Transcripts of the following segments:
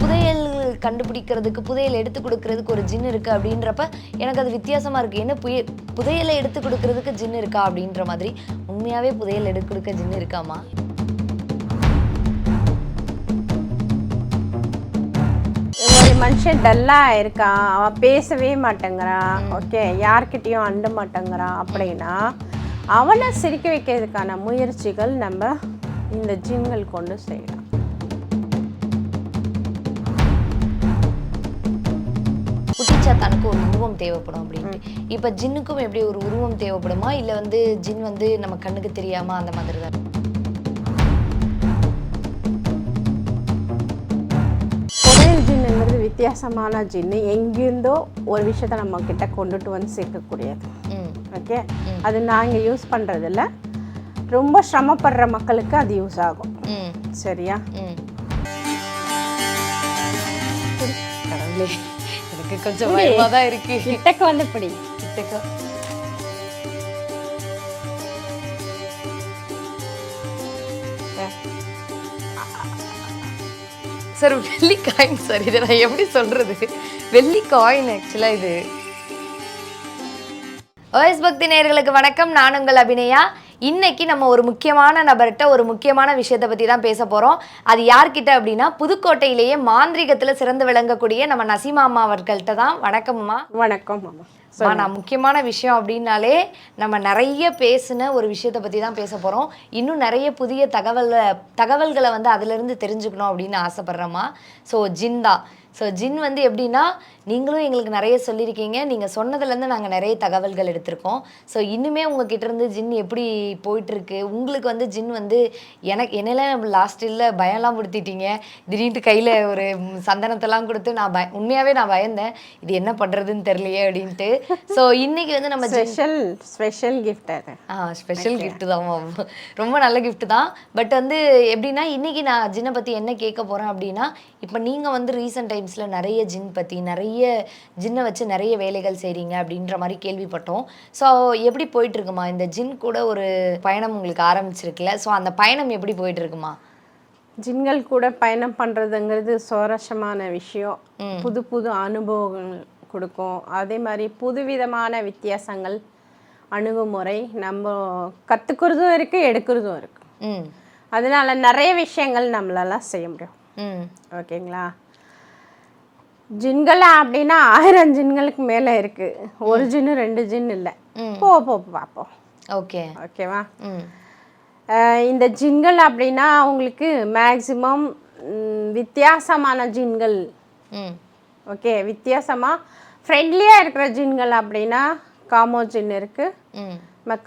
புதையல் கண்டுபிடிக்கிறதுக்கு புதையல் எடுத்து கொடுக்கறதுக்கு ஒரு ஜின் இருக்கு அப்படின்றப்ப எனக்கு அது வித்தியாசமா இருக்கு. என்ன புய புதையலை எடுத்து கொடுக்கறதுக்கு ஜின் இருக்கா அப்படின்ற மாதிரி உண்மையாவே புதையல் எடுத்து கொடுக்க ஜின் இருக்காமா? ஒரு மனுஷன் டல்லாக இருக்கான். அவன் பேசவே மாட்டேங்கிறான். ஓகே யார்கிட்டயும் அண்ட மாட்டேங்கிறான் அப்படின்னா அவனை சிரிக்க வைக்கிறதுக்கான முயற்சிகள் நம்ம இந்த ஜின்கள் கொண்டு செய்யலாம். குட்டிச்சாத்தானுக்கு ஒரு உருவம் தேவைப்படும் அப்படின்ட்டு. இப்ப ஜின்னுக்கும் எப்படி ஒரு உருவம் தேவைப்படுமா? இல்ல வந்து ஜின் வந்து நம்ம கண்ணுக்கு தெரியாம அந்த மாதிரி தான் புதையல் ஜின்னுங்கிறது வித்தியாசமான ஜின்னு. எங்கிருந்தோ ஒரு விஷயத்த நம்ம கிட்ட கொண்டுட்டு வந்து சேர்க்கக்கூடியது. ஓகே? அது நாங்கள் யூஸ் பண்ணுறதில்ல ரொம்ப சிரமப்படுற மக்களுக்கு அது யூஸ் ஆகும். சரியா? கடவுளே. எனக்கு கொஞ்சம் பயமா தான் இருக்கு. கிட்டக்கு வந்து பிடி கிட்டக்க. சார் வெள்ளி காயின் சார் இதை நான் எப்படி சொல்றது? வெள்ளி காயின் ஆக்சுவலா இது ஓஎஸ் பக்தி நேயர்களுக்கு வணக்கம். நான் உங்கள் அபிநயா. இன்னைக்கு நம்ம ஒரு முக்கியமான நபர்கிட்ட ஒரு முக்கியமான விஷயத்தை பற்றி தான் பேச போகிறோம் அது யார்கிட்ட அப்படின்னா புதுக்கோட்டையிலேயே மாந்திரிகத்தில் சிறந்து விளங்கக்கூடிய நம்ம நசீமா அம்மா அவர்கள்ட்ட தான். வணக்கம்மா வணக்கம் மாமா அம்மா, நான் முக்கியமான விஷயம் அப்படின்னாலே நம்ம நிறைய பேசின ஒரு விஷயத்தை பற்றி தான் பேச போகிறோம் இன்னும் நிறைய புதிய தகவல் தகவல்களை வந்து அதிலிருந்து தெரிஞ்சுக்கணும் அப்படின்னு ஆசைப்பட்றேம்மா ஸோ ஜின் தான் ஸோ ஜின் வந்து எப்படின்னா நீங்களும் எங்களுக்கு நிறைய சொல்லியிருக்கீங்க. நீங்கள் சொன்னதுலேருந்து நாங்கள் நிறைய தகவல்கள் எடுத்திருக்கோம். ஸோ இன்னுமே உங்ககிட்ட இருந்து ஜின் எப்படி போயிட்டுருக்கு? உங்களுக்கு வந்து ஜின் வந்து எனக்கு என்னெல்லாம் லாஸ்ட் இல்லை பயம்லாம் படுத்திட்டீங்க. திடீர்னு கையில் ஒரு சந்தனத்தெல்லாம் கொடுத்து நான் பய உண்மையாகவே நான் பயந்தேன். இது என்ன பண்ணுறதுன்னு தெரியலையே அப்படின்ட்டு. ஸோ இன்னைக்கு வந்து நம்ம ஸ்பெஷல் ஸ்பெஷல் கிஃப்ட் அது. ஆ ஸ்பெஷல் gift தான். ரொம்ப நல்ல gift தான். பட் வந்து எப்படின்னா இன்னைக்கு நான் ஜின்னை பற்றி என்ன கேட்க போகிறேன் அப்படின்னா இப்போ நீங்கள் வந்து ரீசெண்ட் டைம்ஸில் நிறைய ஜின் பற்றி நிறைய ஜின்னை வச்சு நிறைய வேலைகள் செய்கிறீங்க அப்படின்ற மாதிரி கேள்விப்பட்டோம். ஸோ எப்படி போயிட்டு இருக்குமா இந்த ஜின் கூட ஒரு பயணம் உங்களுக்கு ஆரம்பிச்சிருக்குல்ல? ஸோ அந்த பயணம் எப்படி போயிட்டு இருக்குமா ஜின்கள் கூட பயணம் பண்ணுறதுங்கிறது சுவாரஸ்யமான விஷயம். புது புது அனுபவங்கள் கொடுக்கும். அதே மாதிரி புதுவிதமான வித்தியாசங்கள் அணுகுமுறை நம்ம கற்றுக்கிறதும் இருக்குது எடுக்கிறதும் இருக்குது ம். அதனால நிறைய விஷயங்கள் நம்மளால செய்ய முடியும். ம். ஓகேங்களா? ஜின்கள் அப்படின்னா ஆயிரம் ஜின்களுக்கு மேலே இருக்குது ஒரு ஜின்னு ரெண்டு ஜின் இல்லை. போ போ பார்ப்போம் ஓகே. ஓகேவா? இந்த ஜின்கள் அப்படின்னா அவங்களுக்கு மேக்சிமம் வித்தியாசமான ஜின்கள். ஓகே வித்தியாசமாக ஃப்ரெண்ட்லியாக இருக்கிற ஜின்கள் அப்படின்னா காமோ ஜின் இருக்குது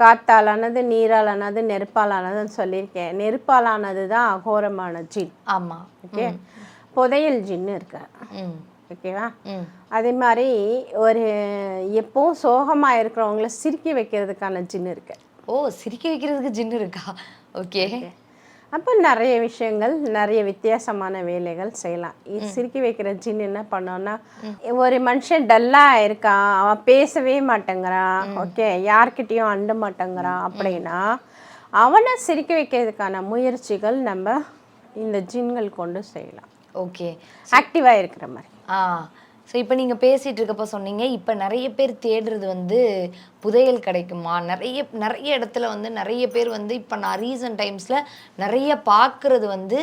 காத்தாலானது நீராலானது நெருப்பாலானதுன்னு சொல்லியிருக்கேன். நெருப்பாலானது தான் அகோரமான ஜின். ஆமாம் ஓகே? புதையல் ஜின்னு இருக்கு. ம். ஓகேவா? அதே மாதிரி ஒரு எப்பவும் சோகமாக இருக்கிறவங்கள சிரிக்க வைக்கிறதுக்கான ஜின் இருக்கு. ஓ சிரிக்க வைக்கிறதுக்கு ஜின் இருக்கா? ஓகே. அப்போ நிறைய விஷயங்கள் நிறைய வித்தியாசமான வேலைகள் செய்யலாம். சிரிக்க வைக்கிற ஜின் என்ன பண்ணோம்னா ஒரு மனுஷன் டல்லாக இருக்கான் அவன் பேசவே மாட்டேங்கிறான் ஓகே யார்கிட்டயும் அண்ட மாட்டேங்கிறான் அப்படின்னா அவனை சிரிக்க வைக்கிறதுக்கான முயற்சிகள் நம்ம இந்த ஜின்கள் கொண்டு செய்யலாம். ஓகே. ஆக்டிவாக இருக்கிற மாதிரி. ஆ ஸோ இப்போ நீங்கள் பேசிகிட்டு இருக்கப்போ சொன்னீங்க இப்போ நிறைய பேர் தேடுறது வந்து புதையல் கிடைக்குமா? நிறைய நிறைய இடத்துல வந்து நிறைய பேர் வந்து இப்போ நான் ரீசன்ட் டைம்ஸில் நிறைய பார்க்குறது வந்து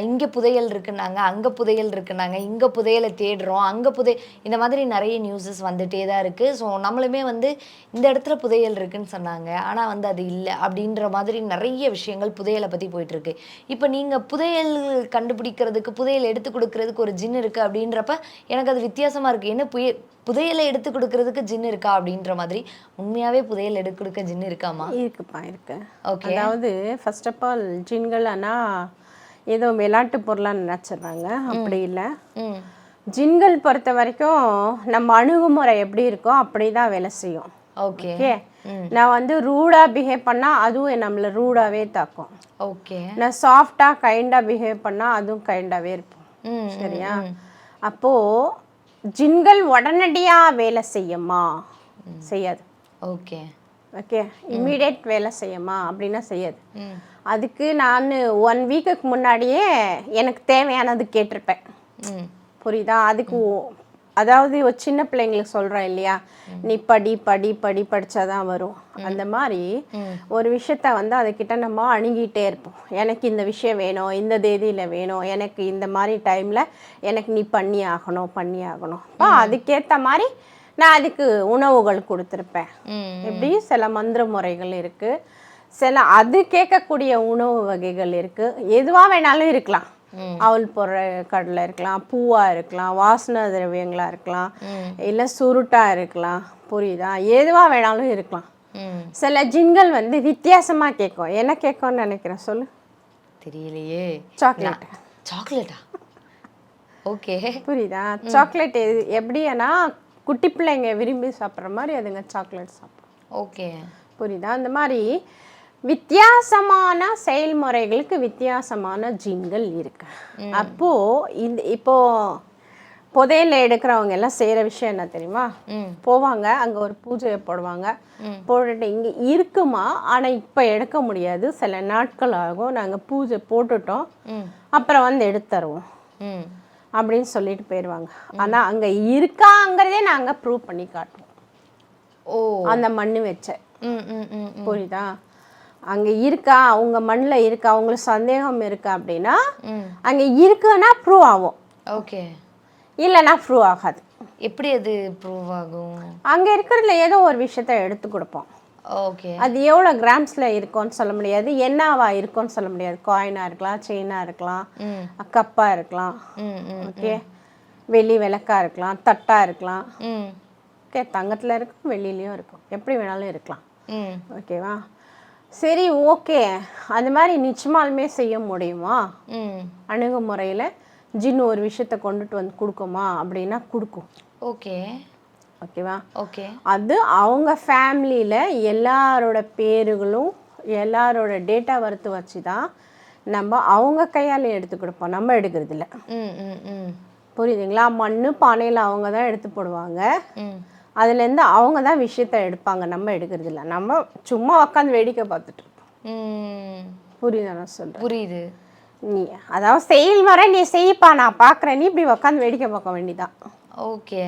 இங்கே புதையல் இருக்குனாங்க அங்கே புதையல் இருக்குனாங்க இங்கே புதையலை தேடுறோம் அங்கே புதை இந்த மாதிரி நிறைய நியூஸஸ் வந்துகிட்டே தான் இருக்குது ஸோ நம்மளுமே வந்து இந்த இடத்துல புதையல் இருக்குன்னு சொன்னாங்க ஆனால் வந்து அது இல்லை அப்படின்ற மாதிரி நிறைய விஷயங்கள் புதையலை பற்றி போயிட்டுருக்கு. இப்போ நீங்கள் புதையல் கண்டுபிடிக்கிறதுக்கு புதையல் எடுத்து கொடுக்கறதுக்கு ஒரு ஜின் இருக்குது அப்படின்றப்ப எனக்கு அது வித்தியாசமாக இருக்குது என்ன புய புதையலை எடுத்து கொடுக்கறதுக்கு ஜின் இருக்கா அப்படின்ற மாதிரி உண்மையாகவே புதையல் எடுத்து கொடுக்க ஜின் இருக்காமா? இருக்குப்பா இருக்கு. ஓகே அதாவது ஃபர்ஸ்ட் ஆஃப் ஆல் ஜின்கள்னா ஏதோ விளையாட்டு பொருளாக நினச்சிடுறாங்க. அப்படி இல்லை. ஜின்கள் பொறுத்த வரைக்கும் நம்ம அணுகுமுறை எப்படி இருக்கோ அப்படி தான் வேலை செய்யும். ஓகே நான் வந்து ரூடாக பிஹேவ் பண்ணால் அதுவும் நம்மளை ரூடாகவே தாக்கும். ஓகே நான் சாஃப்டாக கைண்டாக பிஹேவ் பண்ணால் அதுவும் கைண்டாகவே இருப்போம். சரியா? அப்போது ஜின்கள் உடனடியாக வேலை செய்யுமா? செய்யாது. ஓகே. ஓகே? இம்மீடியட் வேலை செய்யுமா? அப்படின்னா செய்யாது. அதுக்கு நான் ஒன் வீக்குக்கு முன்னாடியே எனக்கு தேவையானது கேட்டிருப்பேன். புரியுதா? அதுக்கு அதாவது ஒரு சின்ன பிள்ளைங்களுக்கு சொல்கிறோம் இல்லையா? நீ படி படி படி படிச்சாதான் வரும். அந்த மாதிரி ஒரு விஷயத்த வந்து அதுக்கிட்ட நம்ம அணுகிட்டே இருப்போம். எனக்கு இந்த விஷயம் வேணும் இந்த தேதியில் வேணும் எனக்கு இந்த மாதிரி டைமில் எனக்கு நீ பண்ணி ஆகணும் பண்ணி ஆகணும். அப்போ அதுக்கேற்ற மாதிரி நான் அதுக்கு உணவுகள் கொடுத்துருப்பேன். ம். எப்படி சில மந்திர முறைகள் இருக்குது சில அது கேட்கக்கூடிய உணவு வகைகள் இருக்குது எதுவாக வேணாலும் இருக்கலாம். அவல் பொருள் கடலை இருக்கலாம் பூவாக இருக்கலாம் வாசனை திரவியங்களாக இருக்கலாம் இல்லை சுருட்டா இருக்கலாம். புரியுதா? எதுவாக வேணாலும் இருக்கலாம். சில ஜின்கள் வந்து வித்தியாசமாக கேட்கும். என்ன கேட்கும்னு நினைக்கிறேன்? சொல்லு. தெரியலையே. சாக்லேட். சாக்லேட்டா? ஓகே. புரியுதா? சாக்லேட் எது எப்படின்னா குட்டி பிள்ளைங்க விரும்பி சாப்பிட்ற மாதிரி அதுங்க சாக்லேட் சாப்பிடும். ஓகே. புரியுதா? அந்த மாதிரி வித்தியாசமான செயல்முறைகளுக்கு வித்தியாசமான ஜீன்கள் இருக்கு. அப்போ இந்த இப்போ புதையல எடுக்கிறவங்க எல்லாம் செய்கிற விஷயம் என்ன தெரியுமா? போவாங்க அங்கே ஒரு பூஜையை போடுவாங்க. போட்டுட்டு இங்கே இருக்குமா? ஆனால் இப்போ எடுக்க முடியாது. சில நாட்கள் ஆகும். நாங்கள் பூஜை போட்டுட்டோம். அப்புறம் வந்து எடுத்து தருவோம் ம். அப்படின்னு சொல்லிட்டு போயிடுவாங்க ஆனால் அங்கே இருக்காங்கிறதே நாங்கள் ப்ரூவ் பண்ணி காட்டுவோம். ஓ. அந்த மண் வச்ச. புரியுதா? அங்கே இருக்கா அவங்க மண்ணில் இருக்கா அவங்களுக்கு சந்தேகம் இருக்கா அப்படின்னா அங்கே இருக்குன்னா ப்ரூவ் ஆகும். ஓகே. இல்லைன்னா ப்ரூவ் ஆகாது. எப்படி அது ப்ரூவ் ஆகும்? அங்கே இருக்கிறதுல ஏதோ ஒரு விஷயத்த எடுத்து கொடுப்போம். ஓகே. அது எவ்வளோ கிராம்ஸில் இருக்கும்னு சொல்ல முடியாது. என்னவா இருக்கும்னு சொல்ல முடியாது. காயினாக இருக்கலாம் செயினாக இருக்கலாம் கப்பாக இருக்கலாம். ஓகே வெள்ளி விளக்காக இருக்கலாம் தட்டாக இருக்கலாம். ஓகே தங்கத்தில் இருக்கும் வெள்ளிலையும் இருக்கும். எப்படி வேணாலும் இருக்கலாம். ஓகேவா சரி ஓகே. அந்த மாதிரி நிச்சயமாலுமே செய்ய முடியுமா? அணுகுமுறையில் ஜின் ஒரு விஷயத்த கொண்டுட்டு வந்து கொடுக்குமா? அப்படின்னா கொடுக்கும். ஓகே. ஓகேவா? ஓகே. அது அவங்க ஃபேமிலியில் எல்லாரோட பேருகளும் எல்லாரோட டேட்டா வறுத்து வச்சு தான் நம்ம அவங்க கையால் எடுத்து கொடுப்போம். நம்ம எடுக்கிறது இல்ல ம் ம் ம். புரியுதுங்களா? மண் பானையில் அவங்க தான் எடுத்து போடுவாங்க. ம். அதுலேருந்து அவங்க தான் விஷயத்த எடுப்பாங்க. நம்ம எடுக்கிறது இல்ல நம்ம சும்மா உட்காந்து வேடிக்கை பார்த்துட்டு இருப்போம். புரியுதா நான் சொல்கிறேன் புரியுது. நீ அதாவது செயல்முறை நீ செய்ப்பா நான் பார்க்குறேன். நீ இப்படி உட்காந்து வேடிக்கை பார்க்க வேண்டியதான் ஓகே.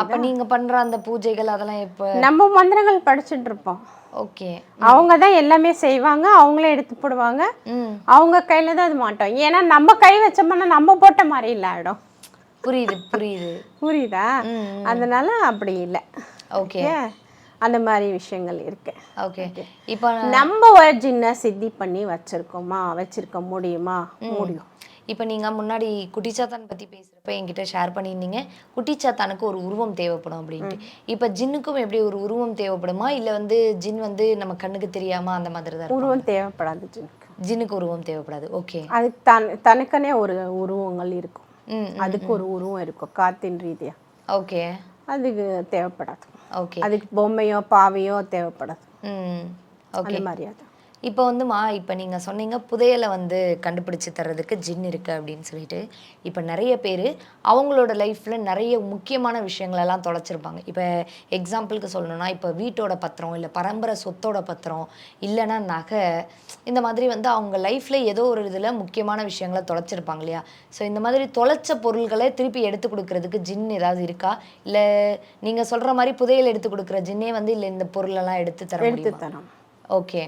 அப்ப நீங்க பண்ற அந்த பூஜைகள் அதெல்லாம் எப்ப? நம்ம மந்திரங்கள் படிச்சுட்டு இருப்போம். ஓகே. அவங்க தான் எல்லாமே செய்வாங்க. அவங்களே எடுத்து போடுவாங்க. அவங்க கையில தான் அது மாட்டோம் ஏன்னா நம்ம கை வச்சோம்னா நம்ம போட்ட மாதிரி இல்லை ஆயிடும் புரியுது புரியுது. புரியுதா? அதனால அப்படி இல்லை. ஓகே. அந்த மாதிரி விஷயங்கள் இருக்கு. ஓகே. இப்போ நம்ம சின்ன சித்தி பண்ணி வச்சிருக்கோமா? வச்சிருக்க முடியுமா? முடியும். இப்போ நீங்கள் முன்னாடி குட்டிச்சாத்தான் பற்றி பேசுகிறப்ப என்கிட்ட ஷேர் பண்ணியிருந்தீங்க. குட்டிச்சாத்தானுக்கு ஒரு உருவம் தேவைப்படும் அப்படின்ட்டு. இப்போ ஜின்னுக்கும் எப்படி ஒரு உருவம் தேவைப்படுமா? இல்லை வந்து ஜின் வந்து நம்ம கண்ணுக்கு தெரியாமல் அந்த மாதிரி தான் உருவம் தேவைப்படாது ஜின்னுக்கு. ஜின்னுக்கு உருவம் தேவைப்படாது. ஓகே. அதுக்கு தன் தனக்குனே ஒரு உருவங்கள் இருக்கும். அதுக்கு ஒரு உருவம் இருக்கும் காத்தின் ரீதியா. ஓகே. அதுக்கு தேவைப்படாது. ஓகே. அதுக்கு பொம்மையோ பாவையோ தேவைப்படாது. ம் ஓகே அந்த மாதிரி அது இப்போ வந்துமா இப்போ நீங்கள் சொன்னீங்க புதையலை வந்து கண்டுபிடிச்சு தர்றதுக்கு ஜின் இருக்குது அப்படின்னு சொல்லிட்டு. இப்போ நிறைய பேர் அவங்களோட லைஃப்பில் நிறைய முக்கியமான விஷயங்களெல்லாம் தொலைச்சிருப்பாங்க. இப்போ எக்ஸாம்பிளுக்கு சொல்லணும்னா இப்போ வீட்டோட பத்திரம் இல்லை பரம்பரை சொத்தோட பத்திரம் இல்லைன்னா நகை இந்த மாதிரி வந்து அவங்க லைஃப்பில் ஏதோ ஒரு இதில் முக்கியமான விஷயங்களை தொலைச்சிருப்பாங்க இல்லையா? ஸோ இந்த மாதிரி தொலைச்ச பொருள்களை திருப்பி எடுத்து கொடுக்கறதுக்கு ஜின் ஏதாவது இருக்கா? இல்லை நீங்கள் சொல்கிற மாதிரி புதையல் எடுத்து கொடுக்குற ஜின்னே வந்து இல்லை இந்த பொருளெல்லாம் எடுத்து தர எடுத்து முடியுமா? தரோம் ஓகே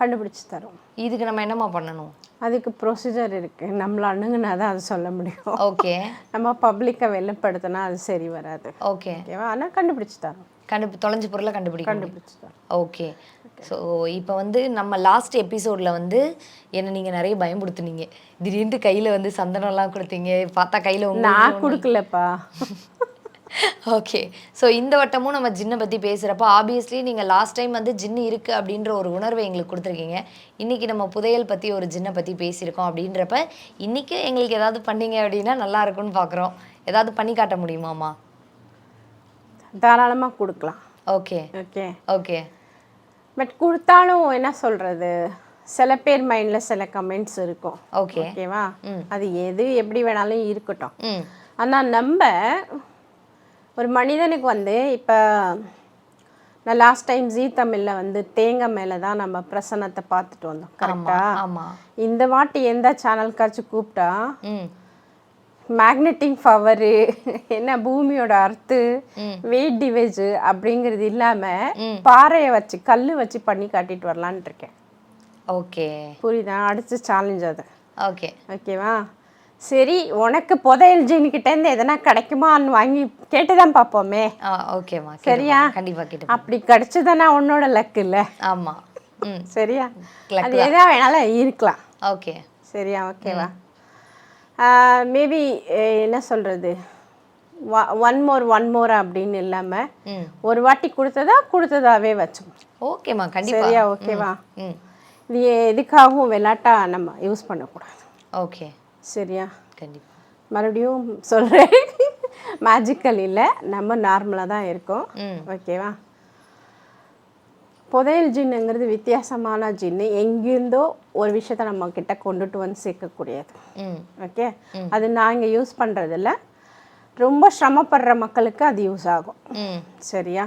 கண்டுபிடிச்சு தரோம். இதுக்கு நம்ம என்னம்மா பண்ணணும்? அதுக்கு ப்ரொசீஜர் இருக்கு. நம்மள அணுகுனா தான் அது சொல்ல முடியும். ஓகே. நம்ம பப்ளிக்கை வெளிப்படுத்தினா அது சரி வராது. ஓகே. ஓகேவா ஆனால் கண்டுபிடிச்சு தரோம் கண்டு தொலைஞ்ச பொருளை கண்டுபிடிக்க கண்டுபிடிச்சு தரோம் ஓகே. ஸோ இப்போ வந்து நம்ம லாஸ்ட் எபிசோடில் வந்து என்னை நீங்கள் நிறைய பயம்படுத்துனீங்க திடீர்னு கையில் வந்து சந்தனம்லாம் கொடுத்தீங்க. பார்த்தா கையில் நான் கொடுக்கலப்பா. ஓகே ஸோ இந்த வட்டமும் நம்ம ஜின்னை பற்றி பேசுகிறப்ப ஆப்வியஸ்லி நீங்கள் லாஸ்ட் டைம் வந்து ஜின்னு இருக்குது அப்படின்ற ஒரு உணர்வை எங்களுக்கு கொடுத்துருக்கீங்க. இன்றைக்கி நம்ம புதையல் பற்றி ஒரு ஜின்னை பற்றி பேசியிருக்கோம் அப்படின்றப்ப இன்றைக்கி எங்களுக்கு ஏதாவது பண்ணீங்க அப்படின்னா நல்லா இருக்கும்னு பார்க்குறோம் ஏதாவது பண்ணி காட்ட முடியுமாம்மா தாராளமாக கொடுக்கலாம். ஓகே ஓகே ஓகே பட் கொடுத்தாலும் என்ன சொல்கிறது சில பேர் மைண்டில் சில கமெண்ட்ஸ் இருக்கும். ஓகே ஓகேவா அது எது எப்படி வேணாலும் இருக்கட்டும். ஆனால் நம்ம ஒரு மனிதனுக்கு வந்து இப்போ நான் லாஸ்ட் டைம் ஜீ தமிழில் வந்து தேங்காய் மேலே தான் நம்ம பிரசன்னத்தை பார்த்துட்டு வந்தோம். கரெக்டா ஆமாம் இந்த வாட்டி எந்த சேனல்காச்சும் கூப்பிட்டா? ம். மேக்னெட்டிக் பவரு என்ன பூமியோட அர்த்து வெயிட் டிவைஸ் அப்படிங்கிறது இல்லாமல் பாறையை வச்சு கல் வச்சு பண்ணி காட்டிட்டு வரலான்ட்டு இருக்கேன். ஓகே. புரியுதா? அடுத்த சேலஞ்ச் அது. ஓகே. ஓகேவா சரி உனக்கு புதையல் ஜீனிக்கிட்டேருந்து எதனா கிடைக்குமான்னு வாங்கி கேட்டு தான் பார்ப்போமே ஓகேம்மா. சரியா? கண்டிப்பா கேட்டு அப்படி கிடைச்சதானா உன்னோட லக்கு இல்லை. ஆமா. ம். சரியா? அது எதா வேணாலும் இருக்கலாம். ஓகே. சரியா? ஓகேவா மேபி என்ன சொல்கிறது ஒன் மோர் ஒன் மோர் அப்படின்னு இல்லாமல் ம். ஒரு வாட்டி கொடுத்ததா கொடுத்ததாவே வச்சோம் ஓகேம்மா கண்டிப்பா. சரியா? ஓகேவா இது எதுக்காகவும் விளாட்டா நம்ம யூஸ் பண்ணக்கூடாது. ஓகே. சரியா? கண்டிப்பா. மறுபடியும் சொல்கிறேன் மேஜிக்கல் இல்லை. நம்ம நார்மலாக தான் இருக்கோம். ஓகேவா புதையல் ஜின்னுங்கிறது வித்தியாசமான ஜின்னு எங்கேருந்தோ ஒரு விஷயத்த நம்ம கிட்ட கொண்டுட்டு வந்து சேர்க்கக்கூடியது. ஓகே அது நாங்கள் யூஸ் பண்ணுறதில்ல ரொம்ப சிரமப்படுற மக்களுக்கு அது யூஸ் ஆகும். சரியா?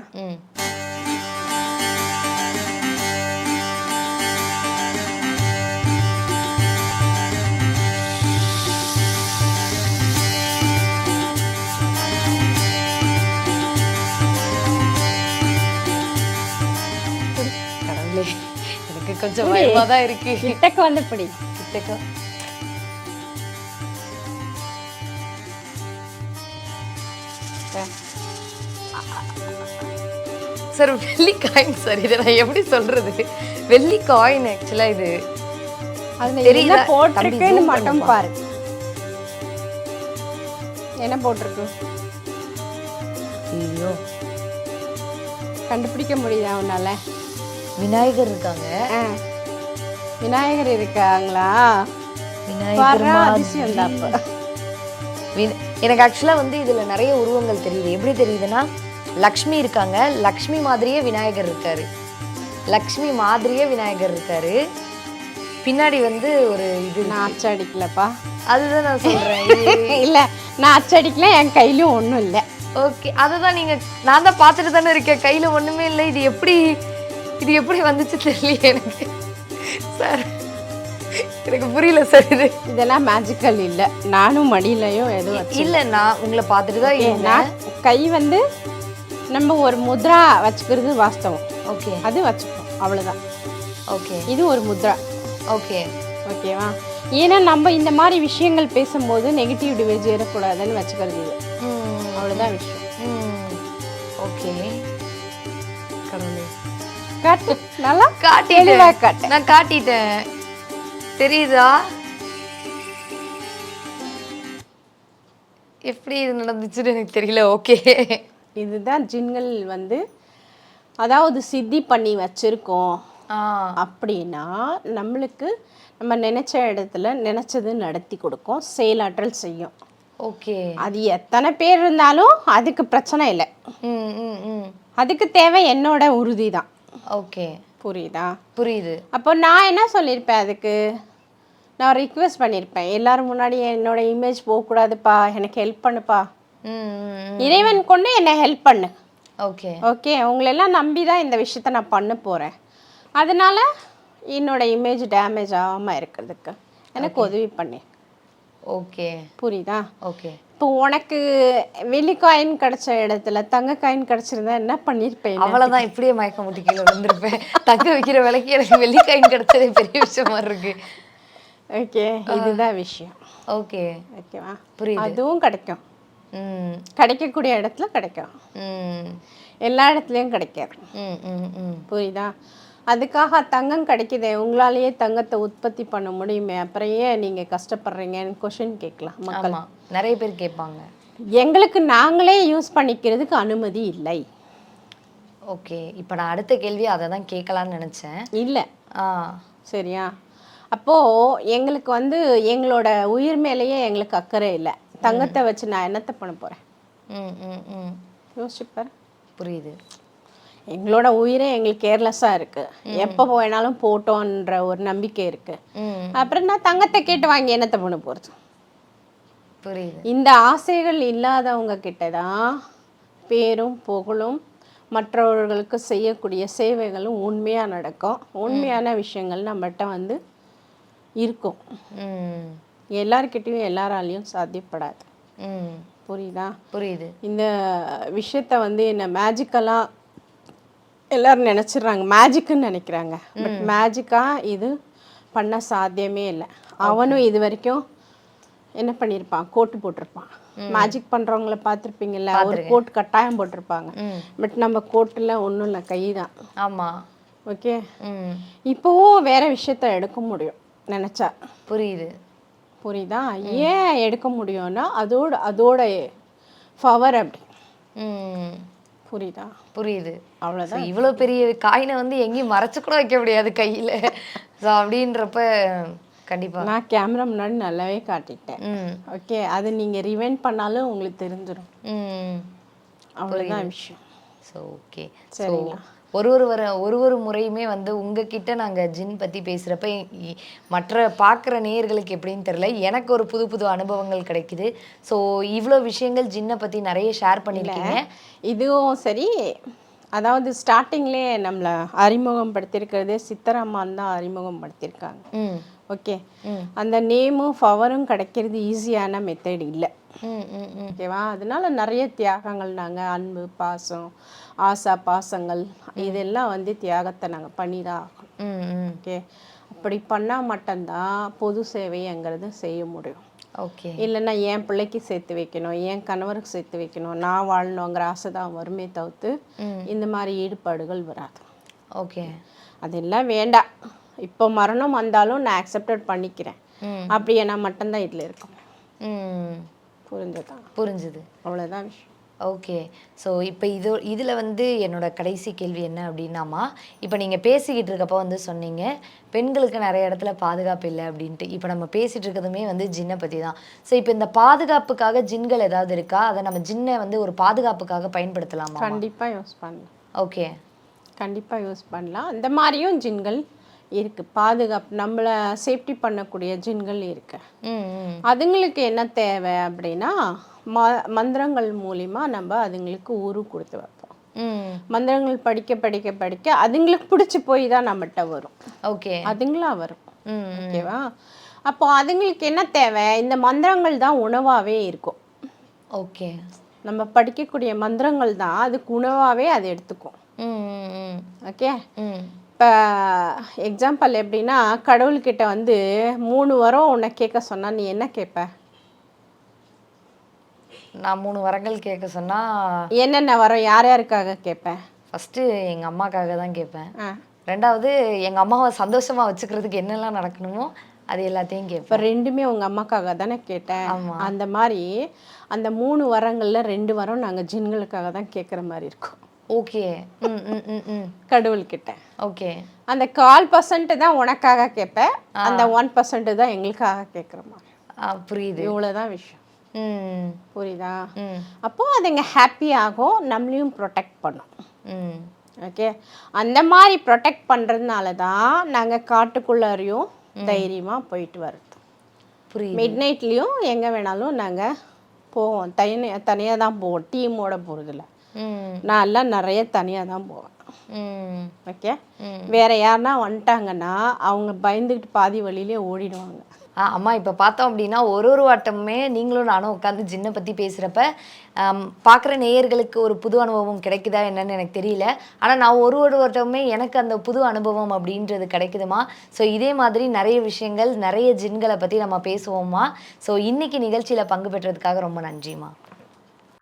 கடவுளே எனக்கு கொஞ்சம் பயமா தான் இருக்கு. கிட்டக்கு வந்து பிடி கிட்டக்க. சார் வெள்ளி காயின் சார் இதை நான் எப்படி சொல்றது? வெள்ளி காயின் ஆக்சுவலா இது? என்ன போட்டிருக்குன்னு மட்டும். பாரு. என்ன போட்டிருக்கு? ஐயோ. கண்டுபிடிக்க முடியுதா உன்னால? விநாயகர் இருக்காங்க. விநாயகர் இருக்காங்களா? விநாயகர். அதிசயம் தான் எனக்கு ஆக்சுவலா வந்து இதுல நிறைய உருவங்கள் தெரியுது. எப்படி தெரியுதுன்னா லக்ஷ்மி இருக்காங்க. லக்ஷ்மி மாதிரியே விநாயகர் இருக்காரு. லக்ஷ்மி மாதிரியே விநாயகர் இருக்காரு. பின்னாடி வந்து ஒரு இது நான் அச்சடிக்கலப்பா. அதுதான் நான் சொல்றேன். இல்ல நான் அச்சடிக்கல. என் கையிலும் ஒண்ணும் இல்லை. ஓகே அதுதான் நீங்க நான் தான் பார்த்துட்டு தானே இருக்கேன். கையில ஒண்ணுமே இல்லை. இது எப்படி இது எப்படி வந்துச்சு தெரியல எனக்கு. சார் எனக்கு புரியல சார் இது. இதெல்லாம் மேஜிக்கல் இல்லை. நானும் மடியிலையும் எதுவும் இல்ல நான் உங்களை பார்த்துட்டு தான் நான் கை வந்து நம்ம ஒரு முத்ரா வச்சுக்கிறது வாஸ்தவம். ஓகே. அது வச்சுப்போம் அவ்வளவுதான். ஓகே. இது ஒரு முத்ரா. ஓகே. ஓகேவா? ஏன்னா நம்ம இந்த மாதிரி விஷயங்கள் பேசும்போது நெகட்டிவ் டிவைஸ் ஏறக்கூடாதுன்னு வச்சுக்கிறது இது. அவ்வளோதான் விஷயம். ஓகே. கடவுளே. காட்டு. நல்லா? காட்டு. நான் காட்டிட்டேன். தெரியுதா? எப்படி இது நடந்துச்சுன்னு எனக்கு தெரியல. ஓகே. இதுதான் ஜின்கள் வந்து அதாவது சித்தி பண்ணி வச்சிருக்கோம் அப்படின்னா நம்மளுக்கு நம்ம நினைச்ச இடத்துல நினைச்சது நடத்தி கொடுக்கும் செயலாற்றல் செய்யும். ஓகே. அது எத்தனை பேர் இருந்தாலும் அதுக்கு பிரச்சனை இல்லை. அதுக்கு தேவை என்னோட உறுதி தான் ஓகே. புரியுதா? புரியுது. அப்போ நான் என்ன சொல்லியிருப்பேன் அதுக்கு? நான் ரிக்வெஸ்ட் பண்ணியிருப்பேன் எல்லாரும் முன்னாடி என்னோட இமேஜ் போகக்கூடாதுப்பா. எனக்கு ஹெல்ப் பண்ணுப்பா. இறைவன் கொண்டு என்னை ஹெல்ப் பண்ணு. ஓகே. ஓகே? உங்களெல்லாம் நம்பி தான் இந்த விஷயத்த நான் பண்ண போகிறேன் அதனால என்னோட இமேஜ் டேமேஜ் ஆகாமல் இருக்கிறதுக்கு எனக்கு உதவி பண்ணு. ஓகே. புரியுதா? ஓகே. இப்போ உனக்கு வெள்ளி காயின் கிடைச்ச இடத்துல தங்க காயின் கிடைச்சிருந்தா என்ன பண்ணியிருப்பேன் அவ்வளவுதான் இப்படியே மயக்க முட்டி கீழே வந்திருப்பேன் தங்க வைக்கிற விலைக்கு எனக்கு வெள்ளிக்காயின் கிடைச்சதே பெரிய விஷயமா இருக்கு. ஓகே இதுதான் விஷயம். ஓகே ஓகேவா புரியுது. அதுவும் கிடைக்கும். கிடைக்கக்கூடிய இடத்துல கிடைக்கும். எல்லா இடத்துலையும் கிடைக்காது. புரியுதா? அதுக்காக தங்கம் கிடைக்குதே உங்களாலேயே தங்கத்தை உற்பத்தி பண்ண முடியுமே? அப்புறம் ஏன் நீங்கள் கஷ்டப்படுறீங்கன்னு கொஷின் கேட்கலாம் மக்கள். நிறைய பேர் கேட்பாங்க. எங்களுக்கு நாங்களே யூஸ் பண்ணிக்கிறதுக்கு அனுமதி இல்லை. ஓகே இப்போ நான் அடுத்த கேள்வி அதை தான் கேட்கலான்னு நினைச்சேன். இல்லை. ஆ. சரியா? அப்போது எங்களுக்கு வந்து எங்களோட உயிர் மேலேயே எங்களுக்கு அக்கறை இல்லை. தங்கத்தை வச்சு நான் என்னத்தை பண்ண போகிறேன் ம் ம் ம். யோசிச்சுப்பார் புரியுது. எங்களோட உயிரே எங்களுக்கு கேர்லெஸ்ஸாக இருக்குது எப்போ வேணாலும் போட்டோன்ற ஒரு நம்பிக்கை இருக்குது அப்புறம் நான் தங்கத்தை கேட்டு வாங்கி என்னத்தை பண்ண போகிறது புரியுது. இந்த ஆசைகள் இல்லாதவங்க கிட்ட தான் பேரும் புகழும் மற்றவர்களுக்கு செய்யக்கூடிய சேவைகளும் உண்மையாக நடக்கும். உண்மையான விஷயங்கள் நம்மகிட்ட வந்து இருக்கும். எல்லார்கிட்டயும் எல்லாராலையும் சாத்தியப்படாது. புரியுதா? புரியுது. இந்த விஷயத்த வந்து என்ன மேஜிக்கலாக எல்லாரும் நினச்சிடுறாங்க. மேஜிக்குன்னு நினைக்கிறாங்க. பட் மேஜிக்காக இது பண்ண சாத்தியமே இல்லை. அவனும் இது வரைக்கும் என்ன பண்ணியிருப்பான் கோட்டு போட்டிருப்பான். மேஜிக் பண்ணுறவங்கள பார்த்துருப்பீங்கல்ல ஒரு கோட் கட்டாயம் போட்டிருப்பாங்க. பட் நம்ம கோட்டில் ஒன்றும் இல்லை கை தான். ஆமா. ஓகே இப்போவும் வேற விஷயத்த எடுக்க முடியும். நினச்சா. புரியுது. புரியுதா? ஏன் எடுக்க முடியும்னா அதோட அதோட பவர் அப்படி. புரியுதா? புரியுது. அவ்வளோதான் இவ்வளோ பெரிய காயினை வந்து எங்கேயும் மறைச்சு கூட வைக்க முடியாது கையில். ஸோ அப்படின்றப்ப கண்டிப்பா. நான் கேமரா முன்னாடி நல்லாவே காட்டிட்டேன் ஓகே அது நீங்கள் ரிவைண்ட் பண்ணாலும் உங்களுக்கு தெரிஞ்சிடும் ம். அவ்வளோதான் விஷயம். ஸோ ஓகே சரிங்களா? ஒரு ஒரு வர ஒரு ஒரு முறையுமே வந்து உங்ககிட்ட நாங்கள் ஜின் பற்றி பேசுகிறப்ப மற்ற பார்க்குற நேயர்களுக்கு எப்படின்னு தெரில எனக்கு ஒரு புது புது அனுபவங்கள் கிடைக்குது. ஸோ இவ்வளோ விஷயங்கள் ஜின்னை பற்றி நிறைய ஷேர் பண்ணியிருக்கீங்க. இதுவும் சரி. அதாவது ஸ்டார்டிங்லேயே நம்மளை அறிமுகப்படுத்தியிருக்கிறதே சித்தராமான் தான் அறிமுகப்படுத்தியிருக்காங்க ம். ஓகே. அந்த நேமும் பவரும் கிடைக்கிறது ஈஸியான மெத்தட் இல்லை. ம் ம் ம். ஓகேவா? அதனால நிறைய தியாகங்கள் நாங்கள் அன்பு பாசம் ஆசா பாசங்கள் இதெல்லாம் வந்து தியாகத்தை நாங்கள் பண்ணி தான் ஆகணும் ஓகே? அப்படி பண்ணால் மட்டும்தான் பொது சேவைங்கிறது செய்ய முடியும். ஓகே. இல்லைன்னா என் பிள்ளைக்கு சேர்த்து வைக்கணும் என் கணவருக்கு சேர்த்து வைக்கணும். நான் வாழணுங்கிற ஆசை தான் வருமே தவிர்த்து. இந்த மாதிரி ஈடுபாடுகள் வராது. ஓகே. அதெல்லாம் வேண்டாம். இப்போ மரணம் வந்தாலும் நான் அக்செப்டட் பண்ணிக்கிறேன். அப்படியே நான் மட்டும்தான் இதில் இருக்கேன் ம். புரிஞ்சதா? புரிஞ்சுது. அவ்வளோதான் விஷயம். ஓகே. ஸோ இப்போ இது இதில் வந்து என்னோட கடைசி கேள்வி என்ன அப்படின்னாமா இப்போ நீங்கள் பேசிக்கிட்டு இருக்கப்போ வந்து சொன்னீங்க பெண்களுக்கு நிறைய இடத்துல பாதுகாப்பு இல்லை அப்படின்ட்டு. இப்போ நம்ம பேசிகிட்டு இருக்கிறதுமே வந்து ஜின்னை பற்றி தான் ஸோ இப்போ இந்த பாதுகாப்புக்காக ஜின்கள் ஏதாவது இருக்கா? அதை நம்ம ஜின்னை வந்து ஒரு பாதுகாப்புக்காக பயன்படுத்தலாமா கண்டிப்பாக யூஸ் பண்ணலாம். ஓகே. கண்டிப்பாக யூஸ் பண்ணலாம். அந்த மாதிரியும் ஜின்கள் இருக்குது பாதுகாப்பு நம்மளை சேஃப்டி பண்ணக்கூடிய ஜின்கள் இருக்கு. ம் ம். அதுங்களுக்கு என்ன தேவை அப்படின்னா ம மந்திரங்கள் மூலிமா நம்ம அதுங்களுக்கு உரு கொடுத்து வைப்போம். மந்திரங்கள் படிக்க படிக்க படிக்க அதுங்களுக்கு பிடிச்சி போய் தான் நம்மகிட்ட வரும். ஓகே. அதுங்களா வரும். ஓகேவா? அப்போ அதுங்களுக்கு என்ன தேவை? இந்த மந்திரங்கள் தான் உணவாகவே இருக்கும். ஓகே. நம்ம படிக்கக்கூடிய மந்திரங்கள் தான் அதுக்கு உணவாகவே அது எடுத்துக்கும். ஓகே? ம். இப்போ எக்ஸாம்பிள் எப்படின்னா கடவுள்கிட்ட வந்து மூணு வரம் உன்னை கேட்க சொன்னா நீ என்ன கேட்ப? நான் மூணு வரங்கள் கேட்க சொன்னால் என்னென்ன வரம் யார் யாருக்காக கேட்பேன் ஃபஸ்ட்டு எங்கள் அம்மாக்காக தான் கேட்பேன். ரெண்டாவது எங்கள் அம்மாவை சந்தோஷமா வச்சுக்கிறதுக்கு என்னெல்லாம் நடக்கணுமோ அது எல்லாத்தையும் கேட்பேன். ரெண்டுமே உங்கள் அம்மாக்காக தானே கேட்டேன். அந்த மாதிரி அந்த மூணு வரங்களில் ரெண்டு வரம் நாங்கள் ஜின்களுக்காக தான் கேட்குற மாதிரி இருக்கும். ஓகே ம் ம் ம் ம் கடவுள்கிட்ட. ஓகே அந்த கால் பர்சன்ட் தான் உனக்காக கேட்பேன் அந்த ஒன் பர்சன்ட் தான் எங்களுக்காக கேட்குற மாதிரி புரியுது. இவ்வளோதான் விஷயம். ம். புரியுதா? அப்போது அதுங்க ஹாப்பி ஆகும் நம்மளையும் ப்ரொடெக்ட் பண்ணும். ம். ஓகே அந்த மாதிரி ப்ரொடெக்ட் பண்ணுறதுனால தான் நாங்கள் காட்டுக்குள்ளாரையும் தைரியமாக போயிட்டு வர்றது. புரியுது. மிட் நைட்லேயும் எங்கே வேணாலும் நாங்கள் போவோம். தனி தனியாக தான் போவோம் டீமோட போகிறதில்ல நான் எல்லாம் நிறைய தனியாக தான் போவேன். ஓகே. வேற யாருன்னா வந்துட்டாங்கன்னா அவங்க பயந்துக்கிட்டு பாதி வழியிலே ஓடிடுவாங்க. அம்மா இப்போ பார்த்தோம் அப்படின்னா ஒரு ஒரு வாட்டமுமே நீங்களும் நானும் உட்காந்து ஜின்னை பற்றி பேசுகிறப்ப பார்க்குற நேயர்களுக்கு ஒரு புது அனுபவம் கிடைக்குதா என்னன்னு எனக்கு தெரியல. ஆனால் நான் ஒரு ஒரு வாட்டமுமே எனக்கு அந்த புது அனுபவம் அப்படின்றது கிடைக்குதுமா? ஸோ இதே மாதிரி நிறைய விஷயங்கள் நிறைய ஜின்களை பற்றி நம்ம பேசுவோம்மா. ஸோ இன்னைக்கு நிகழ்ச்சியில் பங்கு பெற்றதுக்காக ரொம்ப நன்றிம்மா.